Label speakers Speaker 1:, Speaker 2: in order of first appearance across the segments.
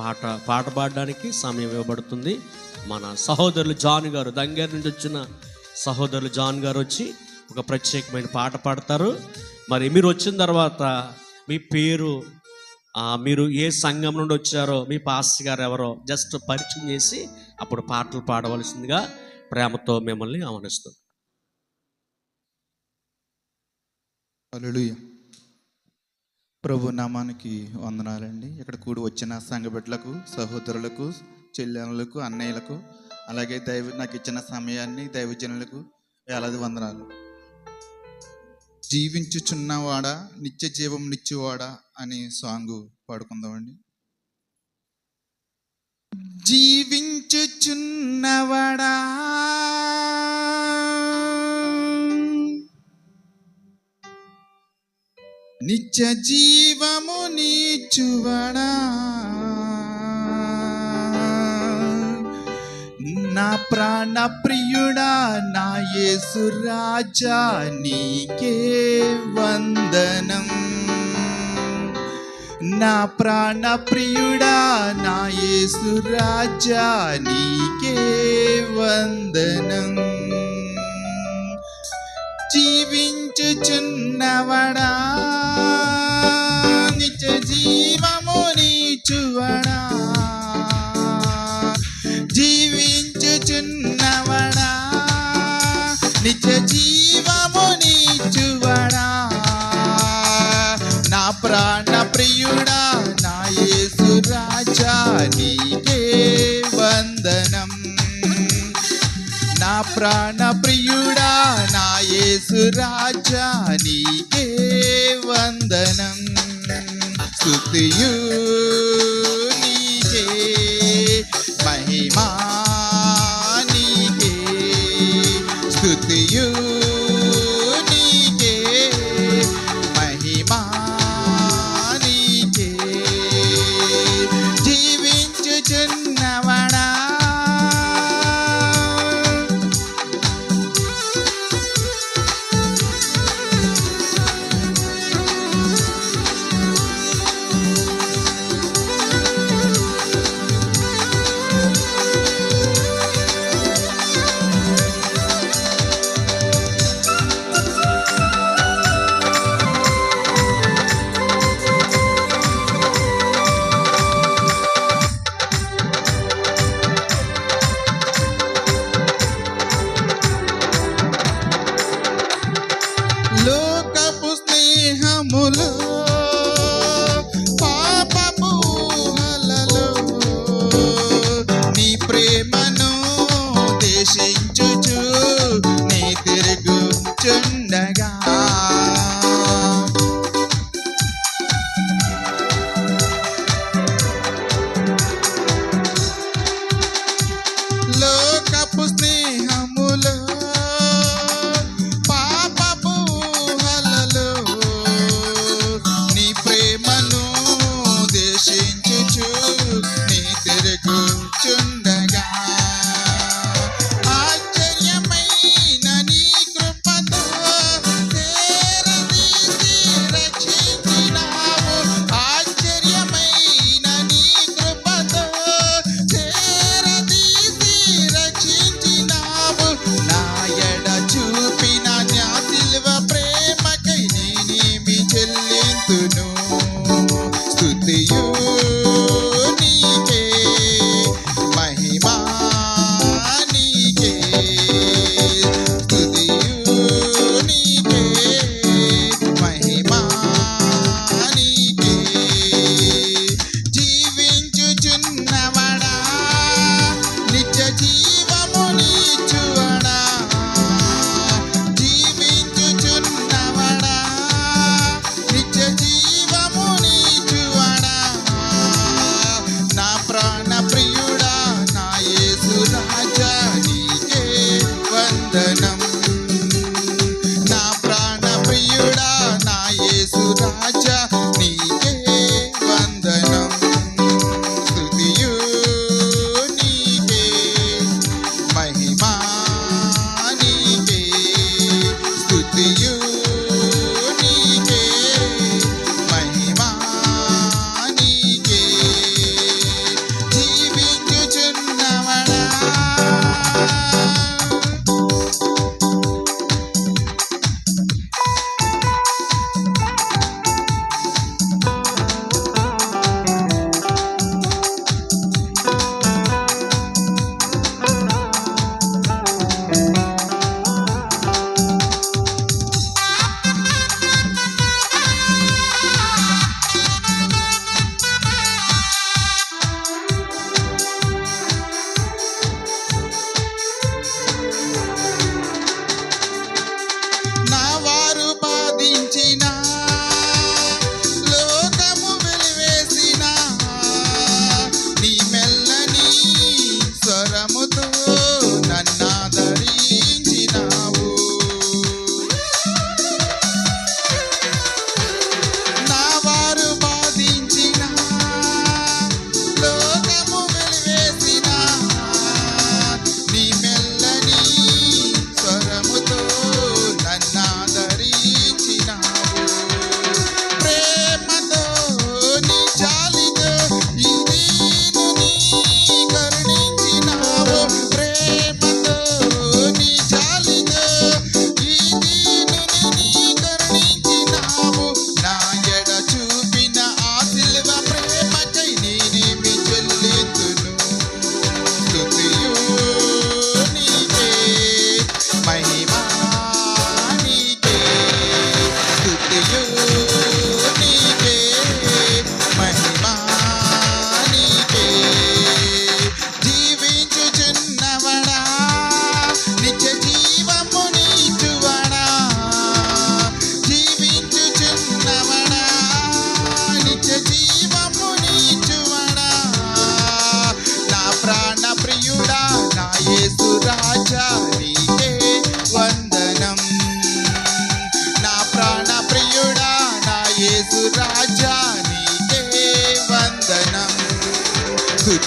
Speaker 1: పాట పాట పాడడానికి సమయం ఇవ్వబడుతుంది. మన సహోదరులు జాన్ గారు దంగేరు నుంచి వచ్చిన సహోదరులు జాన్ గారు వచ్చి ఒక ప్రత్యేకమైన పాట పాడతారు. మరి మీరు వచ్చిన తర్వాత మీ పేరు మీరు ఏ సంఘం నుండి వచ్చారో మీ పాస్టర్ గారు ఎవరో జస్ట్ పరిచయం చేసి అప్పుడు పాటలు పాడవలసిందిగా ప్రేమతో మిమ్మల్ని ఆహ్వానిస్తాం
Speaker 2: ప్రభు నామానికి వందనాలండి. ఇక్కడ కూడి వచ్చిన సంఘబిడ్డలకు సహోదరులకు చెల్లెలకు అన్నయ్యలకు అలాగే దైవ నాకు ఇచ్చిన సమయాన్ని దైవజనులకు వేలాది వందనాలు. జీవించుచున్నవాడా నిత్య జీవం నిచ్చువాడా అనే సాంగ్ పాడుకుందామండి. జీవించుచున్నవాడా నిత్య జీవము నీచువడా నా ప్రాణ ప్రియుడా నా యేసు రాజా నీకే వందనం నా ప్రాణ ప్రియుడా నా యేసు రాజా నీకే వందనం జీవించుచున్నవడా? నిజ జీవము నీచువడా? జీవించుచున్నవడా? నిజ జీవము నీచువడా? నా ప్రాణ ప్రియుడా నా యేసు రాజా నీకే. ప్రాణ ప్రియుడా నా యేసు రాజా నీకే వందనం. స్తుతియు లోకపు స్నేహములు పాపపు ఊహలలో నీ ప్రేమను దేశించుచు నీ తిరుగుచుండగా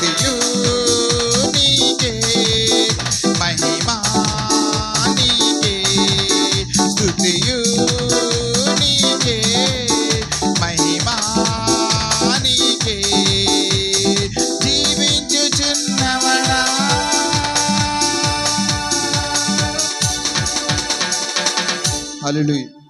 Speaker 2: స్థుతియు నీకే మహిమా నీకే స్థుతియు నీకే మహిమా నీకే. జీవించుచున్నవడా. హల్లెలూయా.